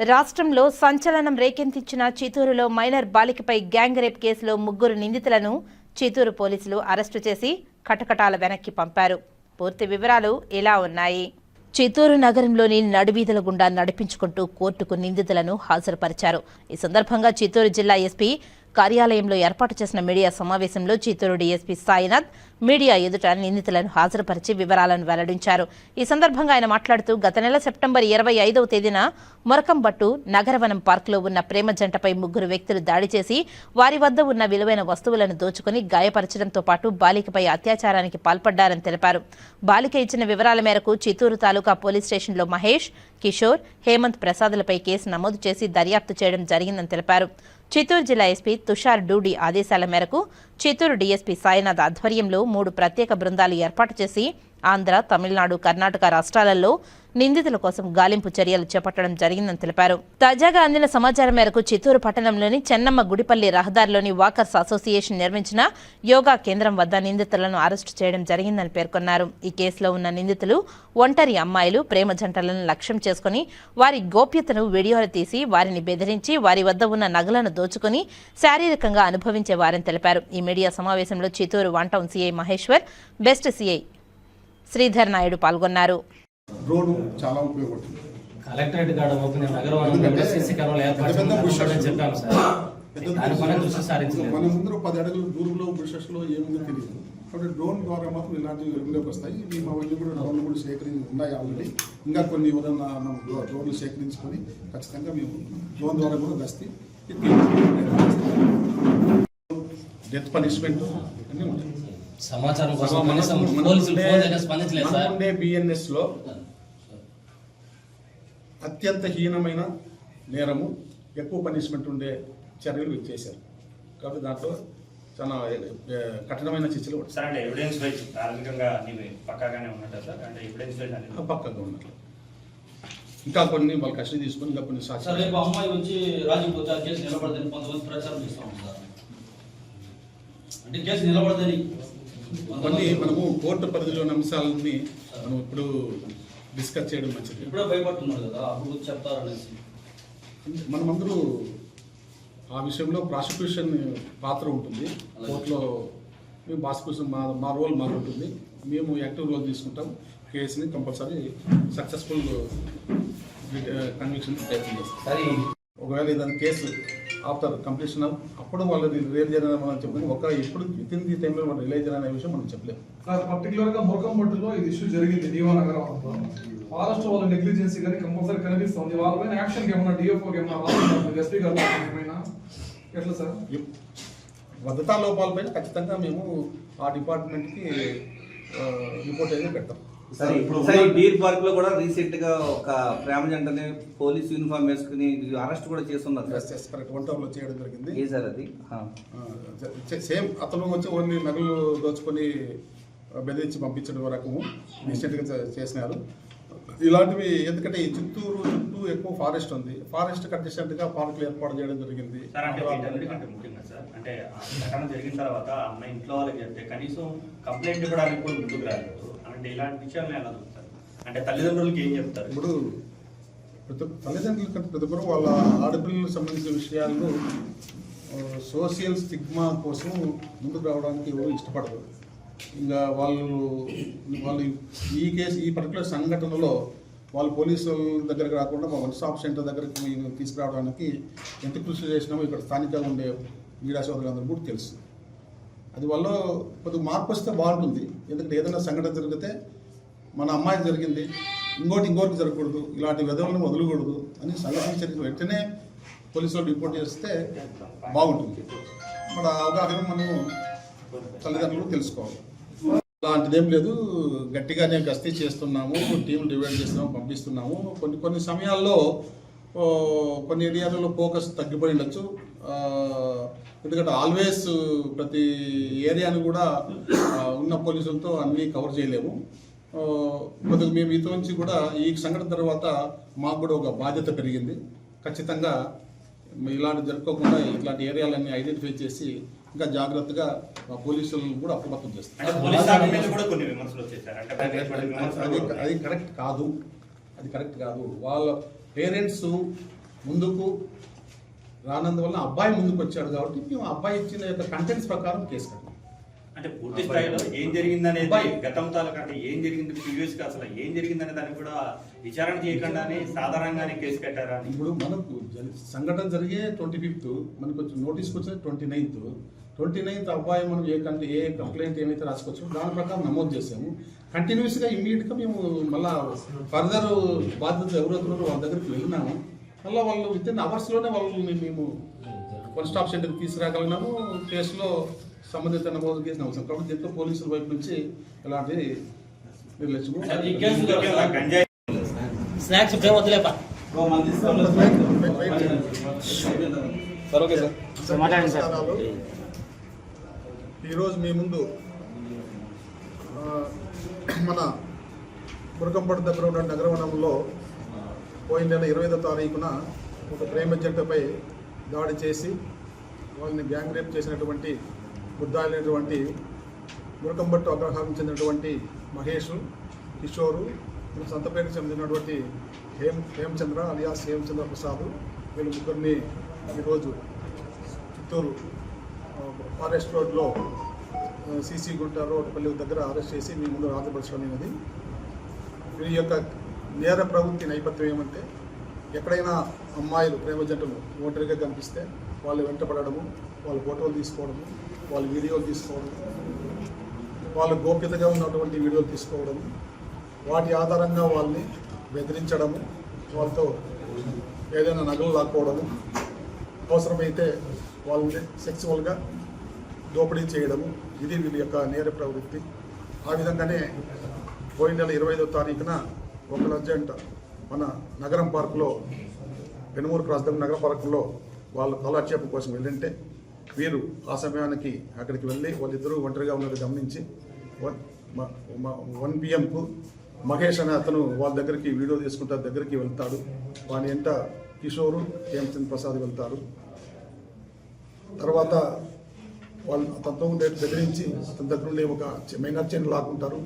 రాష్ట్రంలో సంచలనం రేకెత్తించిన చిత్తూరులో మైనర్ బాలికపై గ్యాంగ్ రేప్ కేసులో ముగ్గురు నిందితులను చిత్తూరు పోలీసులు అరెస్టు చేసి కటకటాల వెనక్కి పంపారు. పూర్తి వివరాలు ఇలా ఉన్నాయి. చిత్తూరు నగరంలోని నడివీధుల గుండా నడిపించుకుంటూ కోర్టుకు నిందితులను హాజరుపరిచారు. ఈ సందర్భంగా చిత్తూరు జిల్లా ఎస్పీ కార్యాలయంలో ఏర్పాటు చేసిన మీడియా సమావేశంలో చిత్తూరు డీఎస్పీ సాయినాథ్ మీడియా ఎదుట నిందితులను హాజరుపరిచి వివరాలను వెల్లడించారు. ఈ సందర్భంగా ఆయన మాట్లాడుతూ గత నెల సెప్టెంబర్ ఇరవై ఐదవ తేదీన మొరకంబట్టు నగరవనం పార్కులో ఉన్న ప్రేమ జంటపై ముగ్గురు వ్యక్తులు దాడి చేసి వారి వద్ద ఉన్న విలువైన వస్తువులను దోచుకుని గాయపరచడంతో పాటు బాలికపై అత్యాచారానికి పాల్పడ్డారని తెలిపారు. బాలిక ఇచ్చిన వివరాల మేరకు చిత్తూరు తాలూకా పోలీస్ స్టేషన్లో మహేష్ కిషోర్ హేమంత్ ప్రసాద్లపై కేసు నమోదు చేసి దర్యాప్తు చేయడం జరిగిందని తెలిపారు. చిత్తూరు జిల్లా ఎస్పీ తుషార్ డూడి ఆదేశాల మేరకు చిత్తూరు డీఎస్పీ సాయినాథ్ ఆధ్వర్యంలో మూడు ప్రత్యేక బృందాలు ఏర్పాటు చేసి ఆంధ్ర తమిళనాడు కర్ణాటక రాష్ట్రాలలో నిందితుల కోసం గాలింపు చర్యలు చేపట్టడం జరిగిందని తెలిపారు. తాజాగా అందిన సమాచారం మేరకు చిత్తూరు పట్టణంలోని చెన్నమ్మ గుడిపల్లి రహదారిలోని వాకర్స్ అసోసియేషన్ నిర్మించిన యోగా కేంద్రం వద్ద నిందితులను అరెస్టు చేయడం జరిగిందని పేర్కొన్నారు. ఈ కేసులో ఉన్న నిందితులు ఒంటరి అమ్మాయిలు ప్రేమ జంటలను లక్ష్యం చేసుకుని వారి గోప్యతను వీడియోలు తీసి వారిని బెదిరించి వారి వద్ద ఉన్న నగలను దోచుకుని శారీరకంగా అనుభవించే వారని తెలిపారు. ఈ మీడియా సమావేశంలో Chittoor one town CI Maheshwar west CI Sridhar Naidu పాల్గొన్నారు. డ్రోన్ చాలా ఉపయోగపడుతుంది కలెక్టరేట్ గార్డ్ ఓపెన్ నగరం సీసీ కెమెరాలు ఏర్పాటు చెప్పాను సార్ మన పది అడుగులు దూరంలో బుషెస్లో ఏముందో తెలియదు కాబట్టి డ్రోన్ ద్వారా మాత్రం ఇలాంటివి వెలుగులోకి వస్తాయి ఇవి మా వద్ద కూడా డ్రోన్లు కూడా సేకరించి ఉన్నాయి ఆల్రెడీ ఇంకా కొన్ని ఎవరైనా మనం డ్రో- డ్రోన్లు సేకరించుకొని ఖచ్చితంగా మేము డ్రోన్ ద్వారా కూడా గస్తీ డెత్ పనిష్మెంట్ అన్నీ ఉంటాయి సమాచారం కోసం కనీసం పోలీసులు ఫోన్ స్పందించలేదు సార్. మనకుండే బిఎన్ఎస్లో అత్యంత హీనమైన నేరము ఎక్కువ పనిష్మెంట్ ఉండే చర్యలు చేశారు. కాబట్టి దాంట్లో చాలా కఠినమైన శిక్షలు ఉంటాయి. సార్ అంటే ఎవిడెన్స్ వైజ్ ప్రాథమికంగా అన్ని పక్కాగానే ఉన్నట్టా సార్? అంటే ఎవిడెన్స్ వైజ్ అనేది పక్కగా ఉన్నట్లు. ఇంకా కొన్ని వాళ్ళ కష్టం తీసుకొని ఇంకా కొన్ని సాక్ష్యాలు. రేపు అమ్మాయి వచ్చి రాజీ పోతే ఆ కేసు నిలబడదని కొంతమంది ప్రచారం చేస్తా ఉంటారు అంటే కేసు నిలబడదని కొన్ని మనము కోర్టు పరిధిలోని అంశాలని మనం ఇప్పుడు డిస్కస్ చేయడం మంచిది. ఇప్పుడే భయపడుతున్నారు కదా అప్పుడు చెప్తారనేసి. మనమందరూ ఆ విషయంలో ప్రాసిక్యూషన్ పాత్ర ఉంటుంది. కోర్టులో మేము ప్రాసిక్యూషన్ మా మా రోల్ మాకు ఉంటుంది. మేము యాక్టివ్ రోల్ తీసుకుంటాం. కేసుని కంపల్సరీ సక్సెస్ఫుల్ కన్విక్షన్ ప్రయత్నం చేస్తాం. సరే. ఒకవేళ ఏదైనా కేసు ఆఫ్టర్ కంప్లీషన్ అప్పుడు వాళ్ళని రిలీజ్ చేయాలని మనం ఒక ఇప్పుడు విత్ ఇన్ ది టైంలో మనం రిలీజ్ చేయాలనే విషయం మనం చెప్పలేము. సార్ పర్టికులర్గా మురకంపట్టులో ఇది ఇష్యూ జరిగింది దీవానగరం ఫారెస్ట్ వాళ్ళ నెగ్లిజెన్సీ కానీ కంపల్సరీ కనిపిస్తుంది వాళ్ళ పైన యాక్షన్ ఏమన్నా డిఎఫ్ఓ ఏమన్నా రాస్తున్నారు ఎస్పీ గారు ఏమైనా ఎట్లా సార్? భద్రతా లోపాలపైన ఖచ్చితంగా మేము ఆ డిపార్ట్మెంట్కి రిపోర్ట్ అయితే పెడతాం. సరే సరే ఈ డీర్ పార్క్లో కూడా రీసెంట్గా ఒక ప్రేమ జంటని పోలీస్ యూనిఫామ్ వేసుకుని అరెస్ట్ కూడా చేస్తున్నారు టౌన్లో చేయడం జరిగింది. ఏ సార్ అది. సేమ్ అతను వచ్చి ఓన్లీ నగలు దోచుకొని బెదిరించి పంపించడం రకము రీసెంట్గా చేసినారు. ఇలాంటివి ఎందుకంటే ఈ చిత్తూరు చుట్టూ ఎక్కువ ఫారెస్ట్ ఉంది. ఫారెస్ట్ కండిషన్గా పార్కులు ఏర్పాటు చేయడం జరిగింది. సార్ అంటే వీటన్నిటికంటే ముఖ్యంగా సార్ అంటే జరిగిన తర్వాత అమ్మాయి ఇంట్లో వాళ్ళకి చెప్తే కనీసం కంప్లైంట్ కూడా ముందుకు రాలేదు. అంటే ఇలాంటి విషయాలను ఎలా చూస్తారు అంటే తల్లిదండ్రులకి ఏం చెప్తారు? ఇప్పుడు ప్రతి తల్లిదండ్రుల కంటే ప్రతి ఒక్కరు వాళ్ళ ఆడపిల్లలకు సంబంధించిన విషయాలను సోషల్ స్టిగ్మా కోసం ముందుకు రావడానికి ఎవరు ఇష్టపడరు. ఇంకా వాళ్ళు వాళ్ళు ఈ కేసు ఈ పర్టికులర్ సంఘటనలో వాళ్ళు పోలీసుల దగ్గరికి రాకుండా మా వన్ స్టాప్ సెంటర్ దగ్గరికి మేము తీసుకురావడానికి ఎంత కృషి చేసినామో ఇక్కడ స్థానికంగా ఉండే మీడియా సోదరులందరూ కూడా తెలుసు. అందువల్ల కొద్దిగా మార్పు వస్తే బాగుంటుంది. ఎందుకంటే ఏదైనా సంఘటన జరిగితే మన అమ్మాయి జరిగింది ఇంకోటి ఇంకోటి జరగకూడదు ఇలాంటి విధవులను వదలకూడదు అని సంఘటన జరిగిన వెంటనే పోలీసులు రిపోర్ట్ చేస్తే బాగుంటుంది. మన అవగాహన మనం తల్లిదండ్రులు తెలుసుకోవాలి. అలాంటిదేం లేదు. గట్టిగానే గస్తీ చేస్తున్నాము టీంలు డివైడ్ చేస్తున్నాము పంపిస్తున్నాము. కొన్ని కొన్ని సమయాల్లో కొన్ని ఏరియాలలో ఫోకస్ తగ్గిపోయి ఉండొచ్చు. ఎందుకంటే ఆల్వేస్ ప్రతి ఏరియాని కూడా ఉన్న పోలీసులతో అన్నీ కవర్ చేయలేము. కొద్దిగా మేము ఇటు నుంచి కూడా ఈ సంఘటన తర్వాత మాకు కూడా ఒక బాధ్యత పెరిగింది. ఖచ్చితంగా ఇలాంటి జరుపుకోకుండా ఇట్లాంటి ఏరియాలన్నీ ఐడెంటిఫై చేసి ఇంకా జాగ్రత్తగా మా పోలీసులను కూడా అప్రమత్తం చేస్తాం. అంటే పోలీస్ శాఖ మీద కూడా కొన్ని విమర్శలు వచ్చాయి సార్ అంటే అది విమర్శలు అది అది కరెక్ట్ కాదు. అది కరెక్ట్ కాదు. వాళ్ళ పేరెంట్స్ ముందుకు రానందువల్ల అబ్బాయి ముందుకు వచ్చాడు కాబట్టి మేము అబ్బాయి ఇచ్చిన యొక్క కంటెంట్స్ ప్రకారం కేసు కట్టాం అంటే పూర్తి స్థాయిలో ఏం జరిగిందనేది. గతం తాలూకా అంటే ఏం జరిగింది? ప్రీవియస్గా అసలు ఏం జరిగిందనే దానికి కూడా విచారణ చేయకుండానే సాధారణంగానే కేసు కట్టారా ఇప్పుడు మనకు సంఘటన జరిగే ట్వంటీ ఫిఫ్త్ మనకు వచ్చి నోటీస్కి వచ్చిన ట్వంటీ నైన్త్. ట్వంటీ నైన్త్ అబ్బాయి మనం ఏ కంటే ఏ కంప్లైంట్ ఏమైతే రాసుకోవచ్చు దాని ప్రకారం నమోదు చేసాము కంటిన్యూస్గా ఇమ్మీడియట్గా మేము మళ్ళా ఫర్దర్ బాధ్యత ఎవరెవరు వాళ్ళ దగ్గరికి వెళ్ళినాము. మళ్ళీ వాళ్ళు విత్ ఇన్ అవర్స్లోనే వాళ్ళని మేము వన్ స్టాప్ సెంటర్కి తీసుకురాగలిగినాము. కేసులో సంబంధిత నమోదు కేసు అవసరం కాబట్టి దీంట్లో పోలీసుల వైపు నుంచి ఎలాంటి సార్, నమస్కారాలు. ఈరోజు మీ ముందు మన మురకంపట్టు దగ్గర ఉన్న నగరవనంలో పోయిన నెల ఇరవై ఐదో తారీఖున ఒక ప్రేమ జంటపై దాడి చేసి వాళ్ళని గ్యాంగ్ రేప్ చేసినటువంటి బుద్ధాలైనటువంటి మురకంబట్టు అగ్రహారం చెందినటువంటి మహేష్ కిషోరు మన సంతపేటకు చెందినటువంటి హేమ్ హేమచంద్ర అలియాస్ హేమచంద్ర ప్రసాద్ వీళ్ళు ముగ్గురిని ఈరోజు చిత్తూరు ఫారెస్ట్ రోడ్లో సీసీ గుంట రోడ్పల్లి దగ్గర అరెస్ట్ చేసి మీ ముందు హాజరుపరచడం వీరి యొక్క నేర ప్రవృత్తి నేపథ్యం ఏమంటే ఎక్కడైనా అమ్మాయిలు ప్రేమ జంటలు ఒంటరిగా కనిపిస్తే వాళ్ళు వెంటపడము వాళ్ళ ఫోటోలు తీసుకోవడము వాళ్ళ వీడియోలు తీసుకోవడం వాళ్ళ గోప్యతగా ఉన్నటువంటి వీడియోలు తీసుకోవడము వాటి ఆధారంగా వాళ్ళని బెదిరించడము వాళ్ళతో ఏదైనా నగలు లాక్కోవడము అవసరమైతే వాళ్ళని సెక్సువల్గా దోపిడీ చేయడము ఇది వీళ్ళ యొక్క నేర ప్రవృత్తి. ఆ విధంగానే పోయిన నెల ఇరవై ఐదో తారీఖున ఒక అర్జెంట్ మన నగరం పార్కులో పెనుమూరు క్రాస్ దగ్గర నగర పార్కులో వాళ్ళ కాలక్షేపం కోసం వెళ్ళింటే వీరు ఆ సమయానికి అక్కడికి వెళ్ళి వాళ్ళిద్దరూ ఒంటరిగా ఉన్నది గమనించి వన్ వన్ పిఎంకు మహేష్ అనే అతను వాళ్ళ దగ్గరికి వీడియో తీసుకుంటా దగ్గరికి వెళ్తాడు. వాని ఎంట కిషోరు హేమచంద్ ప్రసాద్ వెళ్తారు. తర్వాత వాళ్ళు అతనితో ఉండే బెదిరించి అతని దగ్గర ఉండే ఒక మైనర్ చైన్ లాక్కుంటారు.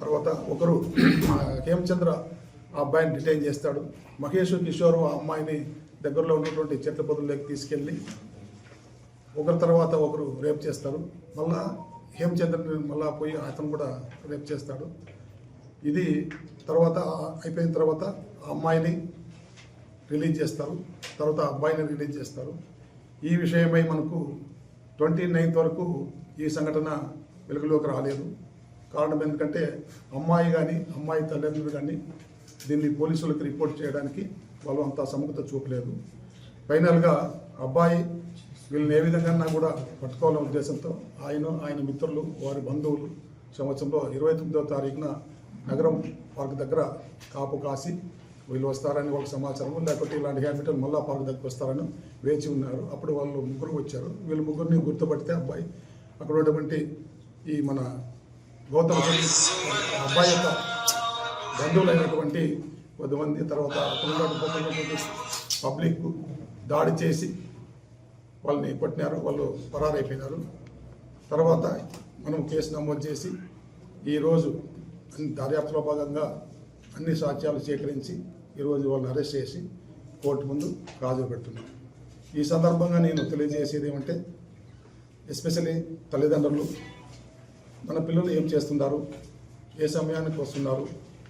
తర్వాత ఒకరు హేమచంద్ర ఆ అబ్బాయిని డిటైన్ చేస్తాడు. మహేష్ కిషోర్ ఆ అమ్మాయిని దగ్గరలో ఉన్నటువంటి చెట్ల పొదల్లోకి తీసుకెళ్ళి ఒకరి తర్వాత ఒకరు రేప్ చేస్తారు. మళ్ళా హేమచంద్రని మళ్ళా పోయి అతను కూడా రేప్ చేస్తాడు. ఇది తర్వాత అయిపోయిన తర్వాత అమ్మాయిని రిలీజ్ చేస్తారు. తర్వాత అబ్బాయిని రిలీజ్ చేస్తారు. ఈ విషయమై మనకు ట్వంటీ నైన్త్ వరకు ఈ సంఘటన వెలుగులోకి రాలేదు. కారణం ఎందుకంటే అమ్మాయి కానీ అమ్మాయి తల్లిదండ్రులు కానీ దీన్ని పోలీసులకు రిపోర్ట్ చేయడానికి వాళ్ళు అంత సముఖత చూపలేదు. ఫైనల్గా అబ్బాయి వీళ్ళని ఏ విధంగా కూడా పట్టుకోవాలనే ఉద్దేశంతో ఆయన ఆయన మిత్రులు వారి బంధువులు సంవత్సరంలో ఇరవై తొమ్మిదవ తారీఖున నగరం పార్క్ దగ్గర కాపు కాసి వీళ్ళు వస్తారని వాళ్ళకి సమాచారం లేకపోతే ఇలాంటి హ్యాబిటల్ మళ్ళా పార్క్ దగ్గరికి వస్తారని వేచి ఉన్నారు. అప్పుడు వాళ్ళు ముగ్గురు వచ్చారు. వీళ్ళు ముగ్గురిని గుర్తుపడితే అబ్బాయి అక్కడ ఉన్నటువంటి ఈ మన గౌతమ్ ఆ అబ్బాయి యొక్క బంధువులైనటువంటి కొద్దిమంది తర్వాత పబ్లిక్ దాడి చేసి వాళ్ళని పట్టినారు వాళ్ళు పరారైపోయినారు. తర్వాత మనం కేసు నమోదు చేసి ఈరోజు అన్ని దర్యాప్తులో భాగంగా అన్ని సాక్ష్యాలు సేకరించి ఈరోజు వాళ్ళని అరెస్ట్ చేసి కోర్టు ముందు హాజరు పెడుతున్నాం. ఈ సందర్భంగా నేను తెలియజేసేది ఏమంటే ఎస్పెషల్లీ తల్లిదండ్రులు మన పిల్లలు ఏం చేస్తున్నారు ఏ సమయానికి వస్తున్నారు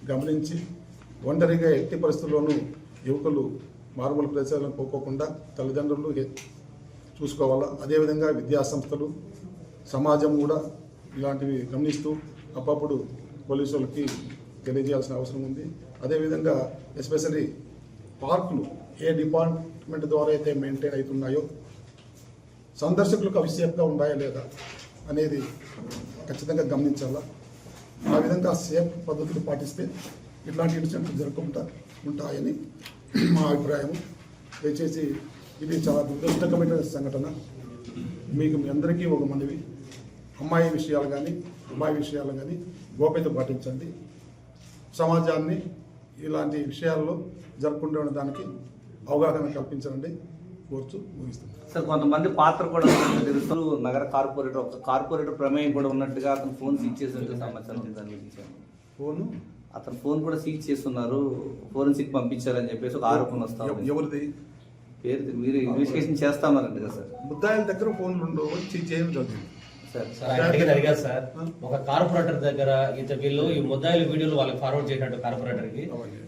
గమనించి ఒంటరిగా ఎట్టి పరిస్థితుల్లోనూ యువకులు మారుమూల ప్రదేశాలను పోకోకుండా తల్లిదండ్రులు చూసుకోవాలా? అదేవిధంగా విద్యాసంస్థలు సమాజం కూడా ఇలాంటివి గమనిస్తూ అప్పుడప్పుడు పోలీసులకి తెలియజేయాల్సిన అవసరం ఉంది. అదేవిధంగా ఎస్పెషలీ పార్కులు ఏ డిపార్ట్మెంట్ ద్వారా అయితే మెయింటైన్ అవుతున్నాయో సందర్శకులకు అవి సేఫ్గా ఉన్నాయా లేదా అనేది ఖచ్చితంగా గమనించాలా? ఆ విధంగా సేఫ్ పద్ధతులు పాటిస్తే ఇట్లాంటి ఇన్సిడెంట్లు జరగకుండా ఉంటాయని మా అభిప్రాయం. దయచేసి ఇది చాలా దురదృష్టకరమైన సంఘటన. మీకు మీ అందరికీ ఒక మనవి. అమ్మాయి విషయాలు కానీ అమ్మాయి విషయాలు కానీ గోప్యత పాటించండి. సమాజాన్ని ఇలాంటి విషయాల్లో జరగకుండా ఉండడానికి అవగాహన కల్పించండి కోరుచు ముగిస్తుంది సార్ కొంతమంది పాత్ర కూడా తెలుస్తూ నగర కార్పొరేటర్ ఒక కార్పొరేటర్ ప్రమేయం కూడా ఉన్నట్టుగా అతను ఫోన్ సీజ్ చేసినట్టు సమాచారం ఫోను? అతను ఫోన్ కూడా సీజ్ చేస్తున్నారు. ఫోరెన్సిక్ పంపించారని చెప్పేసి ఒక ఆరోపణ వస్తా ఎవరిది? పేరు మీరు ఇన్వెస్టిగేషన్ చేస్తామన్నారంట కదా సార్. ముద్దాయిల దగ్గర ఫోన్లు ఉండవు వచ్చి చేయడం జరిగింది సార్ అడిగారు ఒక కార్పొరేటర్ దగ్గర ఇత వీళ్ళు ఈ ముద్దాయిల వీడియోలు వాళ్ళకి ఫార్వర్డ్ చేసినట్టు కార్పొరేటర్కి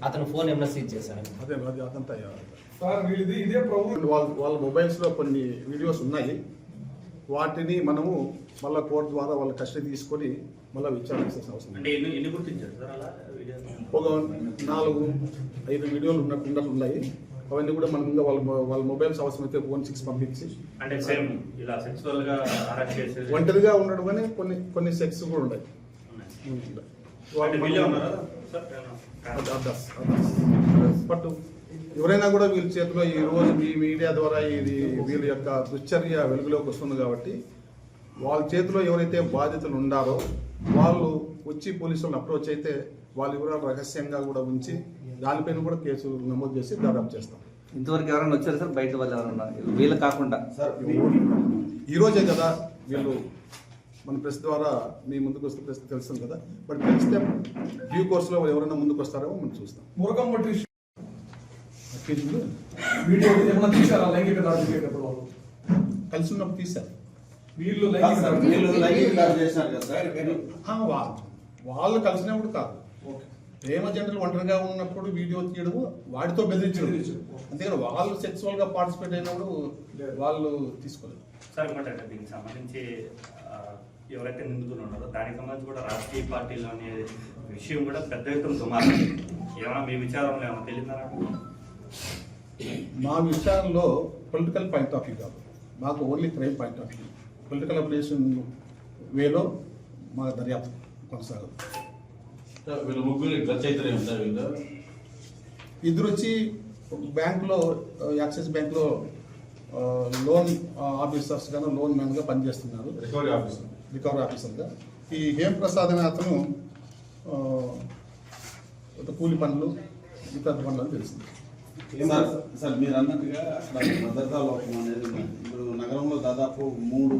అతను ఫోన్ ఏమన్నా సీజ్ చేశారు? అదే అది అదంతా సార్ వీళ్ళది ఇదే ప్రభు వాళ్ళ వాళ్ళ మొబైల్స్లో కొన్ని వీడియోస్ ఉన్నాయి. వాటిని మనము మళ్ళీ కోర్టు ద్వారా వాళ్ళ కస్టడీ తీసుకొని మళ్ళీ విచారణ చేసిన అవసరం ఒక నాలుగు ఐదు వీడియోలు ఉన్నట్టు ఉన్నాయి. అవన్నీ కూడా మనం ఇంకా వాళ్ళ వాళ్ళ మొబైల్స్ అవసరమైతే వన్ సిక్స్ పంపించి అంటే సేమ్ ఇలా సెక్సువల్గా ఒంటరిగా ఉండడం కానీ కొన్ని కొన్ని సెక్స్ కూడా ఉన్నాయి. బట్ ఎవరైనా కూడా వీళ్ళ చేతిలో ఈ రోజు మీ మీడియా ద్వారా ఇది వీళ్ళ యొక్క దుశ్చర్య వెలుగులోకి వస్తుంది కాబట్టి వాళ్ళ చేతిలో ఎవరైతే బాధితులు ఉండారో వాళ్ళు వచ్చి పోలీసులను అప్రోచ్ అయితే వాళ్ళ వివరాలు రహస్యంగా కూడా ఉంచి దానిపైన కూడా కేసు నమోదు చేసి దర్యాప్తు చేస్తాం. ఇంతవరకు ఎవరైనా వచ్చారు సార్? బయట వాళ్ళు ఎవరన్నా? వీళ్ళు కాకుండా. ఈ రోజే కదా వీళ్ళు మన ప్రెస్ ద్వారా మీ ముందుకు వస్తే ప్రెస్ తెలుస్తుంది కదా. బట్ తెలిస్తే డ్యూ కోర్సులో ఎవరైనా ముందుకు వస్తారేమో మనం చూస్తాం. మురకం బట్టి వీడియో ఏమన్నా తీశారా? లైంగిక దాడి కలిసి ఉన్నప్పుడు తీశారు. వీళ్ళు వీళ్ళు కలిసినప్పుడు కాదు. ప్రేమ జంటలు ఒంటరిగా ఉన్నప్పుడు వీడియో తీయడం వాడితో బెదిరించడం. అంతేగాని వాళ్ళు సెక్సువల్గా పార్టిసిపేట్ అయినప్పుడు వాళ్ళు తీసుకోలేదు సార్ అంటే దీనికి సంబంధించి ఎవరైతే నిందితులు ఉన్నారో దానికి సంబంధించి కూడా రాజకీయ పార్టీలు అనే విషయం కూడా పెద్ద ఎత్తున దుమారం. ఏమైనా మీ విచారంలో ఏమైనా తెలియదా మా విషయాల్లో పొలిటికల్ పాయింట్ ఆఫ్ వ్యూ కాదు. మాకు only crime point of view political application వేలో మా దర్యాప్తు కొనసాగదు వీళ్ళ ముగ్గురు రచయితలే ఉంటారు వీళ్ళు ఇద్దరు వచ్చి బ్యాంక్లో యాక్సిస్ బ్యాంక్లో లోన్ ఆఫీసర్స్ గాను లోన్ మ్యాన్గా పనిచేస్తున్నారు. Recovery officer. రికవరీ ఆఫీసర్గా ఈ హేమ్ ప్రసాద్ అనే అతను కూలి పనులు ఇతర పనులు అని తెలిసింది సార్ సార్ మీరు అన్నట్టుగా అక్కడ భద్రతా లోపం అనేది ఉంది. ఇప్పుడు నగరంలో దాదాపు మూడు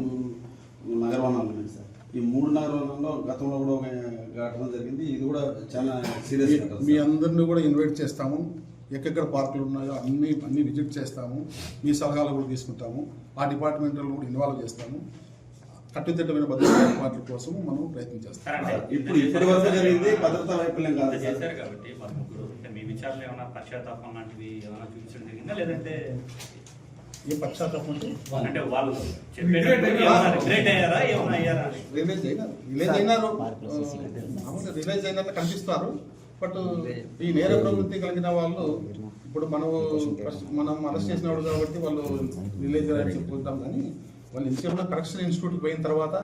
నగరవనాలు ఉన్నాయి సార్. ఈ మూడు నగరవనంలో గతంలో కూడా ఒక ఘటన జరిగింది. ఇది కూడా చాలా సీరియస్ మీ-. అందరిని కూడా ఇన్వైట్ చేస్తాము. ఎక్కడెక్కడ పార్కులు ఉన్నాయో అన్ని అన్ని విజిట్ చేస్తాము. మీ సలహాలు కూడా తీసుకుంటాము. ఆ డిపార్ట్మెంట్లో కూడా ఇన్వాల్వ్ చేస్తాము. కట్టుదిట్టమైన భద్రతా ఏర్పాట్ల కోసం మనం ప్రయత్నం చేస్తాం ఇప్పుడు ఇప్పటి వరకు జరిగింది భద్రతా వైఫల్యం కాదు సార్. కాబట్టి విచారణలో ఏమైనా పశ్చాత్తాపం లాంటివి ఏమైనా చూపించడం జరిగిందా? లేదంటే ఏ పశ్చాత్తాపం అంటే అంటే వాళ్ళు రిగ్రెట్ అయ్యారా? ఏమైనా అయ్యారా? రిలీజ్ అయినారు కనిపిస్తారు. బట్ ఈ నేర ప్రవృత్తి కలిగిన వాళ్ళు ఇప్పుడు మనం మనం అరెస్ట్ చేసినవాడు కాబట్టి వాళ్ళు రిలీజ్ అయ్యారని చెప్పుకుంటాం కానీ వాళ్ళు ఇంకేమైనా కరెక్షన్ ఇన్స్టిట్యూట్కి పోయిన తర్వాత